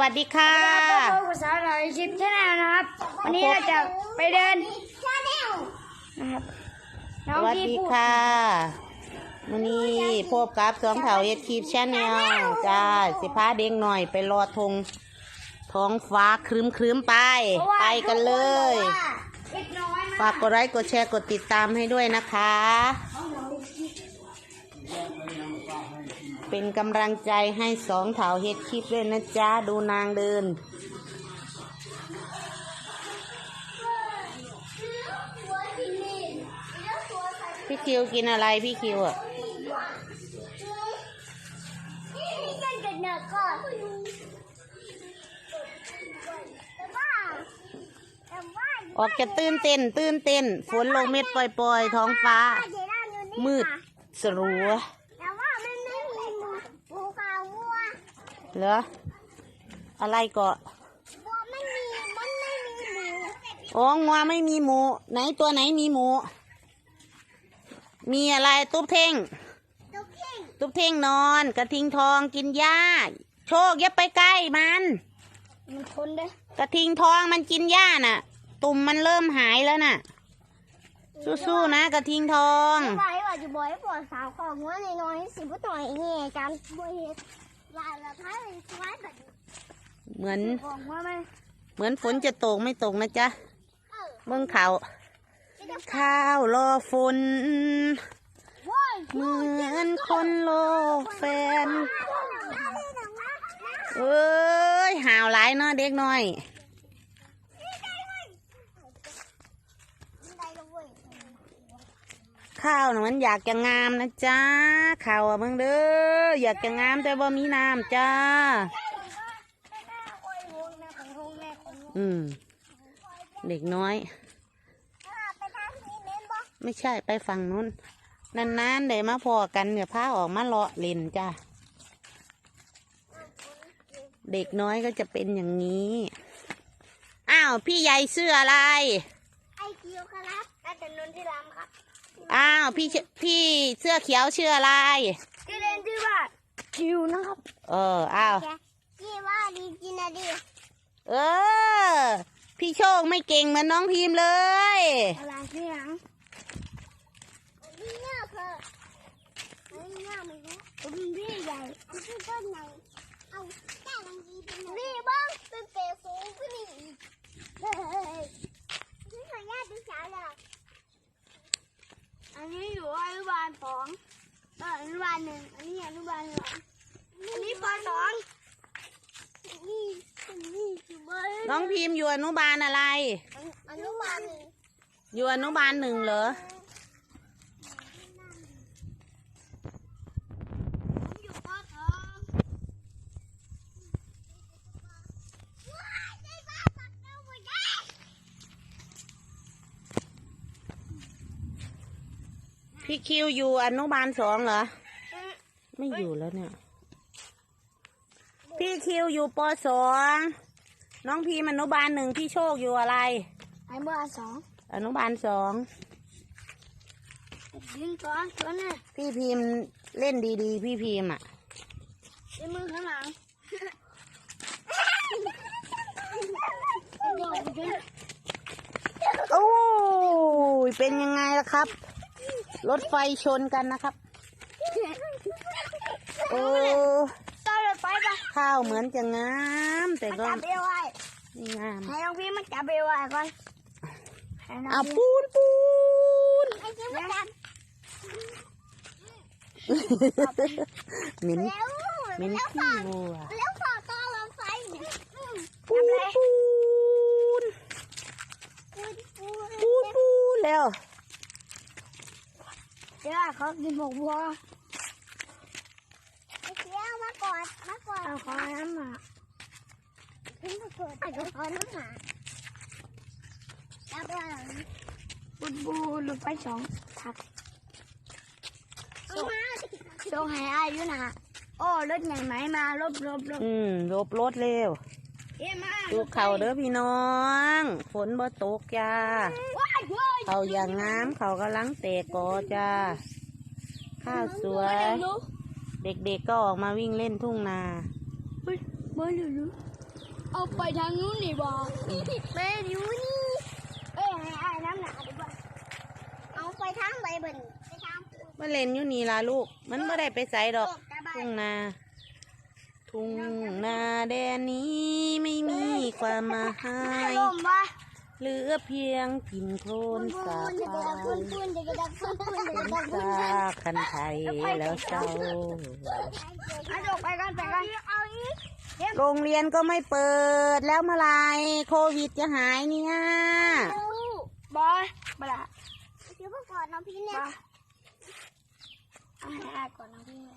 วัสดีค่ะครับพบกับสาวหน่อยคลิปชาแนลนะครับ วันนี้เราจะไปเดินนะครับน้สองวัสที่ดีพูดค่ะวันนี้พบกับสองเถาเอ็ดคลิปชาแนลจ้าสิพาเด็กหน่อยไปรอทงท้องฟ้าครึ้มครึ้มๆไปพราะว่าไปกันเลย ทุกคนบอกว่าเล็กน้อยฝากกดไลค์กดแชร์กดติดตามให้ด้วยนะคะ เป็นกำลังใจให้สองเถาเฮ็ดคลิปด้วยนะจ๊ะ ดูนางเดิน พี่คิวกินอะไรพี่คิวอะออกจะตื่นเต้น ตื่นเต้น ฝนลงเม็ดปล่อยๆ ท้องฟ้า มืดสลัว แต่ว่ามันไม่มีหมูหมูกับวัว เหรออะไรก็วัวไม่มีมันไม่มีหมูอ๋องัวไม่มีหมู ไหนตัวไหนมีหมู มีอะไรตุ๊บเท่ง ตุ๊กเข่งตุ๊บเท่งนอน กระทิงทองกินหญ้า โชคอย่าไปใกล้มัน มันทนเด้อกระทิงทองมันกินหญ้าน่ะ ตุ่มมันเริ่มหายแล้วน่ะ สู้ๆนะกระทิงทองว่าให้ว่าจะบอกให้ปวดสาวของว่าในน้อยๆสิบต่อยเงี้ยกันบ่เฮ็ด ลายละท้ายเลยสวยแบบนี้เหมือนบอกว่าไหมเหมือนฝนจะตกไม่ตกนะจ๊ะเออเมืองเขาจะได้ข้าวรอฝน โว้ยเหมือนคนโลกแฟน เอ้ยห่าวหลายเนาะเด็กน้อย ข้าวนะมันอยากจะงามนะจ้าข้าวอะมึงเด้ออยากจะงามแต่ว่ามีน้ำจ้า อืม เด็กน้อย ไม่ใช่ไปฝั่งนู้นนานๆเดี๋ยวมาพอกันเดี๋ยวพาออกมาเลาะเล่นจ้าเด็กน้อยก็จะเป็นอย่างนี้ อ้าว พี่ใหญ่เสื้ออะไร ไอคิวครับอาจารย์นนที่รามครับ อ้าวพี่เชพี่เสื้อเขียวชื่ออะไร ชื่อเล่นชื่อว่าคิวนะครับ เอออ้าวชื่อว่าดีจินาดีเออ พี่โชคไม่เก่งเหมือนน้องพิมพ์เลยอะไรชื่อหยังนี่เนี่ยคือนี่เนี่ยไม่รู้เป็นพี่ใหญ่อันที่ต้นใหญ่เอาแก้ลังดีเป็นนี่บ้างเป็นเปรย์สูงขึ้นนี่อีกเฮ้ยนี่ขออนุญาตดูสาวเลย อันนี้อยู่อนุบาลสองเอออนุบาลหนึ่งอันนี้อนุบาลสองอันนี้ปสองนี่อันนี้อยู่บ้านน้องพิมพ์อยู่อนุบาลอะไร อนุบาลหนึ่งอยู่อนุบาลหนึ่งเหรอ ผมอยู่ปสองว้ายได้บ้านปักเต้าหมดแล้ว พี่ คิวอยู่อนุบาลสองเหรอ ไม่อยู่แล้วเนี่ย พี่คิวอยู่ปสองน้องพีมอนุบาลหนึ่งพี่โชคอยู่อะไรไอ้บ้านสองอนุบาลสองยิงสองตัวน่ะพี่พิมพ์เล่นดีๆ พี่พิมพ์อะในมือข้างหลังโยกขึ้นโอ้ยเป็นยังไงล่ะครับ รถไฟชนกันนะครับ โอ้ต่อรถไฟปะข้าวเหมือนจะงาม แต่มันก็จับเอวไว้ไม่งามให้น้องพี่มันจับเอวไว้ก่อนให้น้องเอาพี่ปูนปูนให้พี่มันจับเหม็นแล้วเหม็นแล้วขี้ฝากวัวแล้วฝากต่อรถไฟเนี่ยอืมปูนปูนปูนปูนปูนปูนแล้ว เดี๋ยวเขากินหมกบัวไอ้เชี่ยวมากอดมากอดเอาขอน้ำหมาขึ้นมากอดเอาขอน้ำหมาจับได้บูบูรถไฟสองทักส่งให้อายุนะโอ้รถใหญ่ไหมมารถรถรถอืมหลบรถเร็วเอ็มมาดูเข่าเด้อพี่น้อง ฝนบ่ตกจ้าว้าย เว้ยเขาอย่างงามเขากำลังเตะกอจ้า ข้าวสวย เด็กๆก็ออกมาวิ่งเล่นทุ่งนาเฮ้ยบอลอยู่เอาไปทางนู้นนี่บอแม่อยู่นี่เอ้ยให้อ้ายน้ำหนาดีกว่าเอาไปทางใบเบิ่นไปทางมาเล่นอยู่นี่ล่ะลูก มันไม่ได้ไปใส่ดอกกระบะทุ่งนา ทุ่งนาแดนนี้ไม่มีความหมายลมวะ เหลือเพียงกินโคลนสาบพุ่นพุ่นจะกระดักพุ่นพุ่นจะกระดักพุ่นซาคันไทยแล้วเศร้าไปกันไปกันโรงเรียนก็ไม่เปิดแล้วเมื่อไรโควิดจะหายเนี่ยบอยบลาเดี๋ยวพ่อก่อนน้องพี่เนี่ยอาให้อาก่อนน้องพี่เนี่ย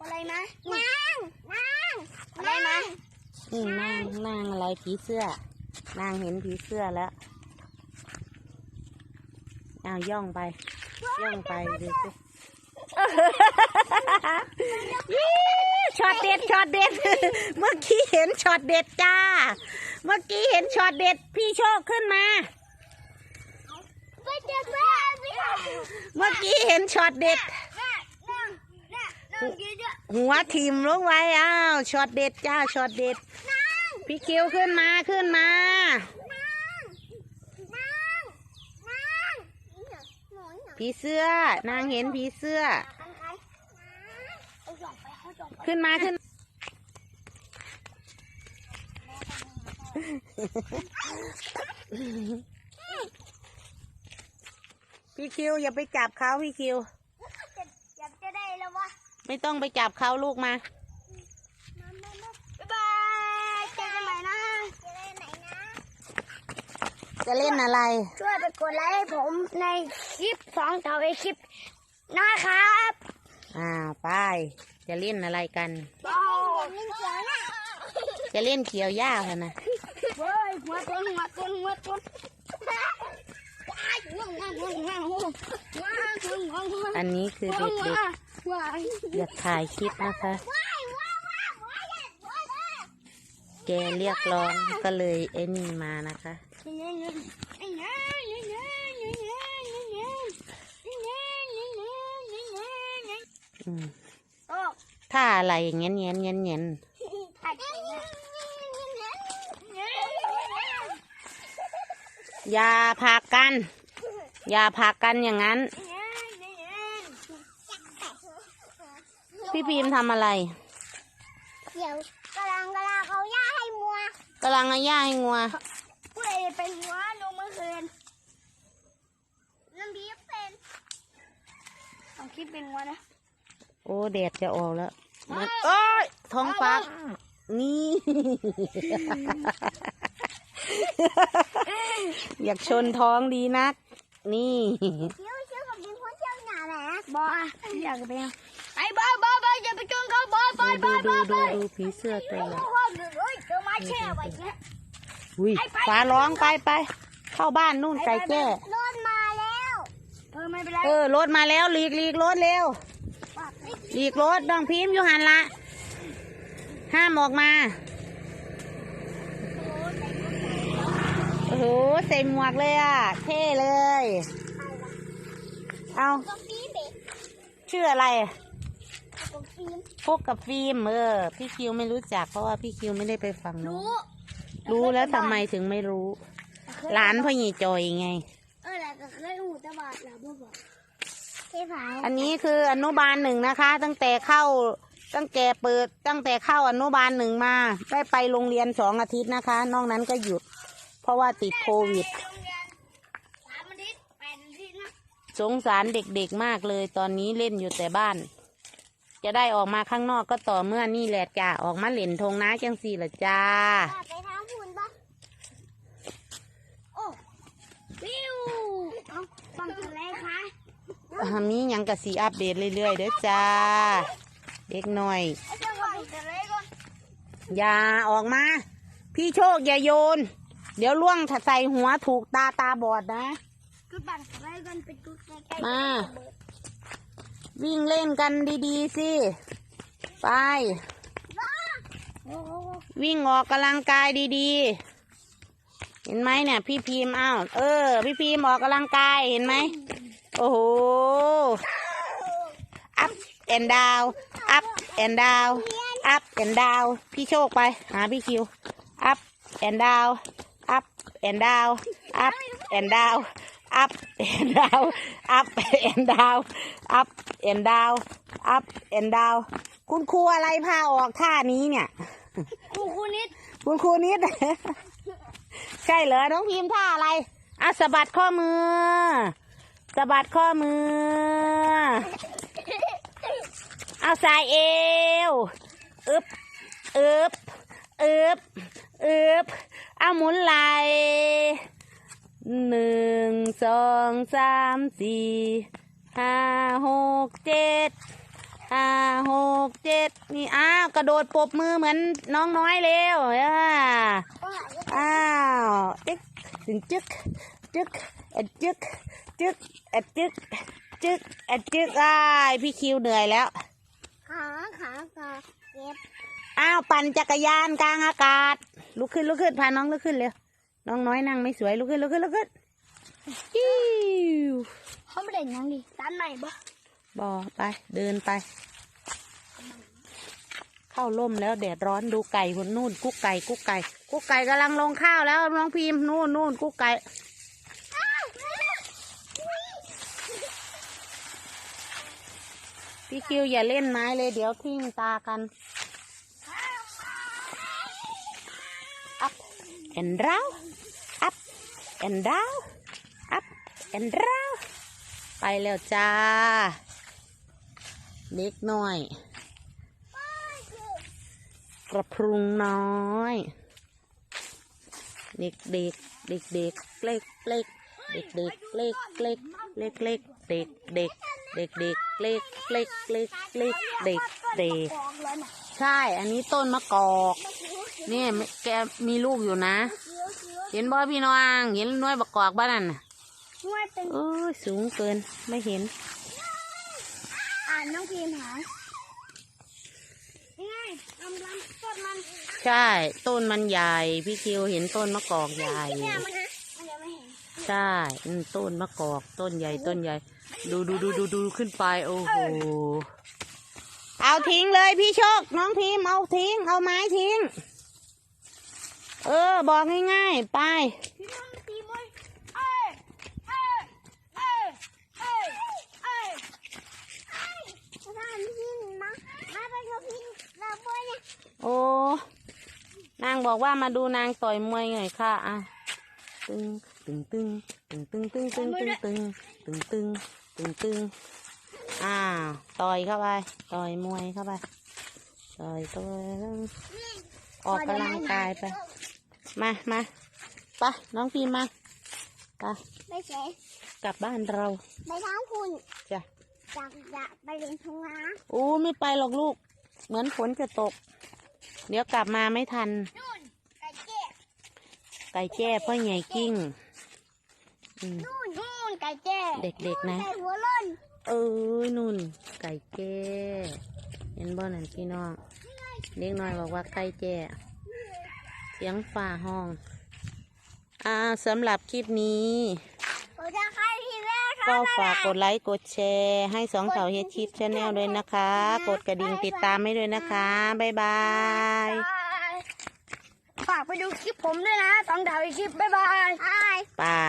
อะไรนะนางนางอะไรนะอืมนางนางอะไรผีเสื้อนางเห็นผีเสื้อแล้วเอาย่องไป ย่องไปดูสิ ช็อตเด็ดช็อตเด็ด เมื่อกี้เห็นช็อตเด็ดจ้า เมื่อกี้เห็นช็อตเด็ด พี่โชคขึ้นมา เมื่อกี้เห็นช็อตเด็ด หัวทิมลงไว้อ้าวช็อตเด็ดจ้าช็อตเด็ด พี่คิวขึ้นมาขึ้นมาพี่เหรอหนูนี่เหรอผีเสื้อนางเห็นผีเสื้อ ขึ้นมาขึ้น พี่คิวอย่าไปจับเขาพี่คิวจะอยากจะได้แล้ววะไม่ต้องไปจับเขาลูกมา บ๊ายบายเจอกันใหม่นะเจอกันไหนนะ จะเล่นอะไร ช่วยไปกดไลค์ให้ผมในคลิปสองต่อไปคลิปนะครับ อ่าวไป จะเล่นอะไรกัน จะเล่นเขียวหญ้าค่ะนะเหัวนหัอันนี้คือเด็กๆอยากถ่ายคลิปนะคะ แกเรียกร้องก็เลยเอ็นมานะคะอืม ถ้าอะไรเงี้ยเงี้ยเงี้ยเงี้ยอย่าผลักกัน อย่าผลักกันอย่างนั้น พี่พิมพ์ทำอะไรเดี๋ยวกำลังกำลังเขาย่าให้มัวกำลังเอาหญ้าให้งัวผู้ใดเป็นหัวลงเมื่อคืนน้ำบีบเป็นต้องคิดเป็นหัวนะ โอ้แดดจะออกแล้วมันโอ้ยท้องฟ้านี่ อยากชนท้องดีนัก นี่เชี่ยวเชี่ยวกับดินพ้นเชี่ยวหนาแหละบอยอยากไปยังไอ้บอยบอยบอยอย่าไปจนเขาบอยบอยบดูอยบดูอยบดูอยดูผีเสื้อตัวใหญ่เฮ้ยเจอไม้แช่ไว้เนี่ยอุ้ยฟ้าร้องไปไปเข้าบ้านนู่นไก่แจ้รถมาแล้วเออไม่เป็นไรเออรถมาแล้วหลีกหลีกรถเร็ว หลีกรถน้องพิมพ์อยู่หันละ ห้ามออกมา โอ้โหใส่หมวกเลยอะ เท่เลย เอาก็ฟีเบ็ดชื่ออะไรก็ฟีมพกกับฟิล์มเออ พี่คิวไม่รู้จักเพราะว่าพี่คิวไม่ได้ไปฟังนู้รู้นรู้แล้วทำไมถึงไม่รู้ หลานพ่อหยีจอยไง เออแล้วก็เคยหูตะบาดแล้วบ่บอกเท่ผา อันนี้คืออนุบาลหนึ่งนะคะ ตั้งแต่เข้าตั้งแต่เปิดตั้งแต่เข้าอนุบาลหนึ่งมา ได้ไปโรงเรียนสองอาทิตย์นะคะ นอกนั้นก็หยุด เพราะว่าติดโควิดโรงเรียนสามอาทิตย์แปดอาทิตย์นะสงสารเด็กๆมากเลย ตอนนี้เล่นอยู่แต่บ้าน จะได้ออกมาข้างนอกก็ต่อเมื่อนี่แหละจ้าออกมาเล่นทงน้าจังสี่ละจ้าไปทางหุ่นปะโอ้วิวเอาฟังถึงอะไรคะอ่า มีหยังกะสีอัปเดตเรื่อยๆเด้อจ้า เด็กหน่อย อย่าออกมา พี่โชคอย่าโยน เดี๋ยวล่วงใส่หัวถูกตาตาบอดนะ มา วิ่งเล่นกันดีๆสิ ไป วิ่งออกกำลังกายดีๆ เห็นไหมเนี่ย พี่พิมพ์อ้าว เออ พี่พิมพ์ออกกำลังกายเห็นไหม โอ้โห up and down up and down up and down พี่โชคไป หาพี่คิว up and down up and down up and down up and down up and down up and down up and down คุณครูอะไรพาออกท่านี้เนี่ยครูครูนิด คุณครูนิด ใช่เหรอ น้องพิมพ์ท่าอะไรอะสะบัดข้อมือ สะบัดข้อมือ เอาสายเอวอึบอึบอึบอึบเอาหมุนไหลหนึ่งสองสามสี่ห้าหกเจ็ดห้าหกเจ็ดนี่อ้าวกระโดดปบมือเหมือนน้องน้อยเร็วอ่าอ้าวจึ๊กถึงจึ๊ก จึ๊กเอ็ดจึ๊กจึ๊กเอ็ดจึ๊กจึ๊กเอ็ดจึ๊กอ้ายพี่คิวเหนื่อยแล้ว ขาขาขาเก็บอ้าวปั่นจักรยานกลางอากาศ ลุกขึ้นลุกขึ้นพาน้องลุกขึ้นเร็วน้องน้อยนั่งไม่สวยลุกขึ้นลุกขึ้นลุกขึ้นจิ้วเขาไม่ได้ยังดิร้านไหนบ่บอไปเดินไป เข้าร่มแล้วแดดร้อนดูไก่บนนู่นกุ๊กไก่กุ๊กไก่กุ๊กไก่กำลังลงข้าวแล้วน้องพิมพ์นู่นนู่นกุ๊กไก่ พี่คิวอย่าเล่นไม้เลยเดี๋ยวทิ่มตากัน up and down up and down up and down ไปแล้วจ้า เล็กน้อย กระพรุงน้อยเด็กเด็กเด็กเด็กเล็กเล็กเด็กเด็กเล็กเล็กเล็กเล็กเด็กเด็ก เด็กเด็กเล็กเล็กเล็กเล็กเด็กเด็กกองแล้วน่ะใช่ อันนี้ต้นมะกอกนี่แกมีลูกอยู่นะ เห็นบ่พี่น้องเห็นหน้อยมะกอกบ้านนั่นน่ะช่วยเป็นโอ้ยสูงเกินไม่เห็น อ่านน้องพิมพ์หายังไงลำลำต้นมันใช่ ต้นมันใหญ่ พี่คิวเห็นต้นมะกอกใหญ่เนี่ยมันนะมันยังไม่เห็นใช่อืมต้นมะกอกต้นใหญ่ต้นใหญ่ ดูดูดูดูดูขึ้นไป โอ้โห เอาทิ้งเลยพี่โชค น้องพิมเอาทิ้ง เอาไม้ทิ้ง เออ บอกง่ายๆ ไปพี่น้องตีมวยเอ้ยเอ้ยเอ้ยเอ้ยเอ้ยเอ้ยถ้าพี่มามาไปโอ้ นางบอกว่ามาดูนางต่อยมวยหน่อยค่ะอะตึงตึงตึงตึงตึงตึงตึงตึงตึงตึง ตึงตึงตึงอ้าวต่อยเข้าไป ต่อยมวยเข้าไป ต่อยต่อยแล้วออกกำลังกายไป มามาไปน้องพีมาไปไม่ใช่กลับบ้านเรา ไปทางคุณจ้ะจากจะไปเรียนทุ่งนาอู้ไม่ไปหรอกลูก เหมือนฝนจะตก เดี๋ยวกลับมาไม่ทันนู่นไก่เจ๊ไก่แจ้พ่อใหญ่กิ้งอืมนู่น นู่นไก่เจ๊เด็กๆนะ ไก่หัวล้นเอ้ยนุ่น ไก่แจ้เห็นบ่นั่นพี่น้องเด็กน้อยบอกว่าไก่แจ้เสียงฝ่าห้อง อ่าสำหรับคลิปนี้ผมจะใครทีแรกค่ะก็ฝากกดไลค์กดแชร์ ให้สองเต่าเฮดชิปชาแนลด้วยนะคะ กดกระดิ่งติดตามให้ด้วยนะคะ บ๊ายบาย ฝากไปดูคลิปผมด้วยนะสองดาวอีกคลิป บ๊ายบาย บาย